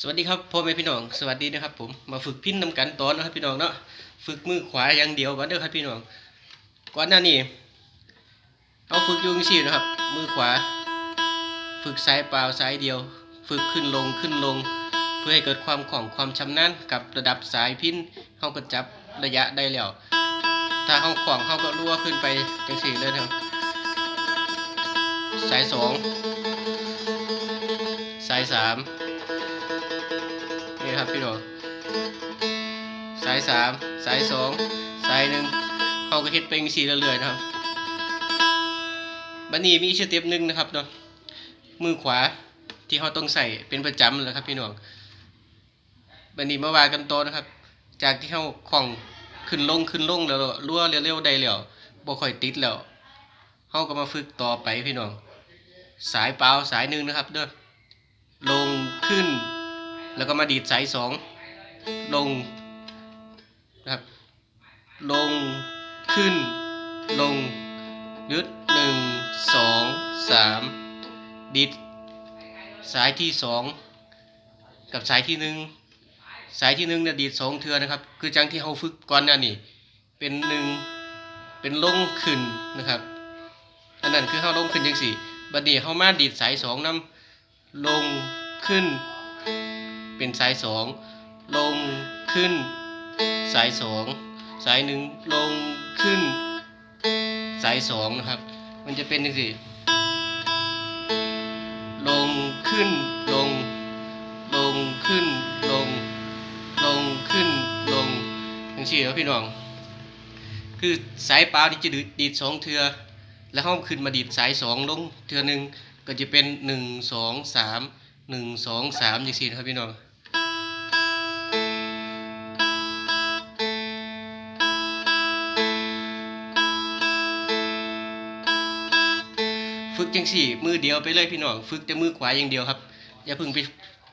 สวัสดีครับพ่อแม่พี่น้องสวัสดีนะครับ ผมมาฝึกพิ้นนำกันตอนนะครับพี่น้องเนาะฝึกมือขวาอย่างเดียวก่อนเด้อครับพี่น้องก่อนหน้านี้เอาฝึกยุงชีนะครับ มือขวา ฝึกซ้ายเปล่าซ้ายเดียว ฝึกขึ้นลงขึ้นลง เพื่อให้เกิดความคล่องความชำนาญกับระดับสายพิ้นเขาก็จับระยะได้แล้ว ถ้าเขาคล่องเขาก็รั่วขึ้นไปจังสี่เลยนะครับสายสองสายสาม นี่ครับพี่น้องสายสามสายสองสายหนึ่งเขาก็เฮ็ดเป็นสีเรื่อยๆนะครับบันนี้มีอีกสเต็ปหนึ่งนะครับเนาะมือขวาที่เขาต้องใส่เป็นประจำเลยครับพี่น้องบันนี้มาว่ากันโตนะครับ จากที่เขาคล่องขึ้นลงขึ้นลงแล้วรั่วเร็วๆได้แล้วบ่ค่อยติดแล้วเขาก็มาฝึกต่อไปพี่น้องสายเปล่าสายหนึ่งนะครับเด้อลงขึ้น แล้วก็มาดีดสายสองลงนะครับลงขึ้น ลงยึดหนึ่งสองสามดีดสายที่สองกับสายที่หนึ่งสายที่หนึ่งเนี่ยดีดสองเทือนะครับ คือจังที่เราฝึกก่อนน้านี่เป็นหนึ่งเป็นลงขึ้นนะครับ อันนั้นคือเขาลงขึ้นยังสี่บัดนี้เขามาดีดสายสองน้ำลงขึ้น เป็นสายสองลงขึ้น สายสองสายหนึ่งลงขึ้น สายสองนะครับ มันจะเป็นยังไงลงขึ้นลง ลงขึ้นลง ลงขึ้นลงยังสี่ครับพี่น้อง คือสายเปล่าที่จะดีดสองเทือแล้วห้องขึ้นมาดีดสายสองลงเทือหนึ่งก็จะเป็นหนึ่งสองสามหนึ่งสองสามอย่างสี่นะครับพี่น้อง จังสี่มือเดียวไปเลยพี่น้องฝึกแต่มือขวาอย่างเดียวครับ อย่าเพิ่งไป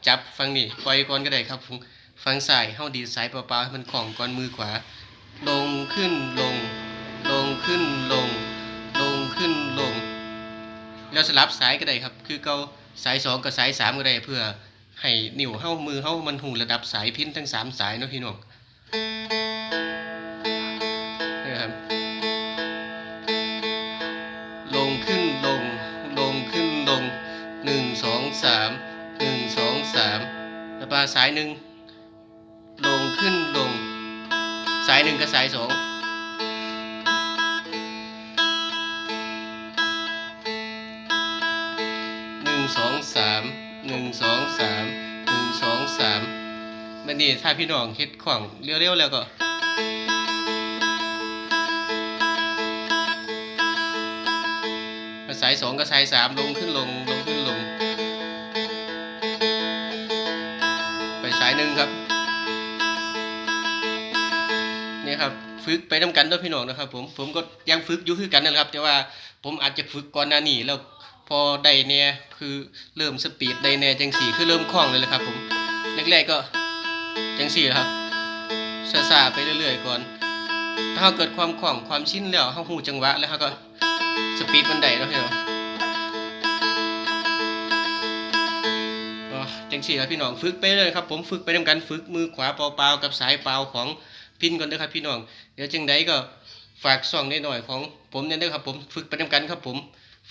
จับฟังนี่ปล่อยก่อนก็ได้ครับฟังสายเฮาดีสายเปล่าๆให้มันคล่องก่อนมือขวา ลงขึ้นลง ลงขึ้นลง ลงขึ้นลง แล้วสลับสายก็ได้ครับ คือเกาสายสองกับสายสามก็ได้เพื่อให้นิ้วเฮามือเฮามันหูระดับสายพินทั้งสามสายเนาะพี่น้อง นึ่งสองสามหนึ่งสองสามแล้วปลาสายหนึ่งลงขึ้นลง สายหนึ่งกับสายสองหนึ่งสองสามหนึ่งสองสามหนึ่งสองสามมันนี่ถ้าพี่น้องเฮ็ดของเร็วๆแล้วก็สายสองกับสายสามลงขึ้นลงลง สายหนึ่งครับนี่ครับฝึกไปน้ากันด้วยพี่น้องนะครับ ผมผมก็ยังฝึกอยู่คือกันนะครับ แต่ว่าผมอาจจะฝึกก่อนหน้านี้แล้วพอได้เนี่ยคือเริ่มสปีดได้เนี่ยจังสี่คือเริ่มคล่องเลยแหละครับ ผมแรกๆก็จังสี่ครับซาๆไปเรื่อยๆก่อน ถ้าเกิดความคล่องความชินแล้วเราหูจังหวะแล้วเราก็สปีดมันได้แล้วพี่น้อง จังสี่ครับพี่น้องฝึกไปเลยครับผมฝึกไปทำการฝึกมือขวาเปล่าๆกับสายเปล่าของพินก่อนเด้อครับพี่น้องเดี๋ยวจังใดก็ฝากซ่องนิดหน่อยของผมเนี่ยเด้อครับผมฝึกไปทำกันครับผม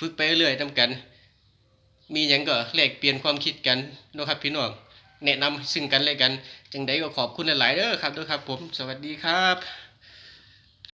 ฝึกไปเรื่อยๆทำกัน มีหยังก็แลกเปลี่ยนความคิดกันนะครับพี่น้องแนะนำซึ่งกันและกัน จังใดก็ขอบคุณหลายๆเด้อครับด้อครับผม สวัสดีครับ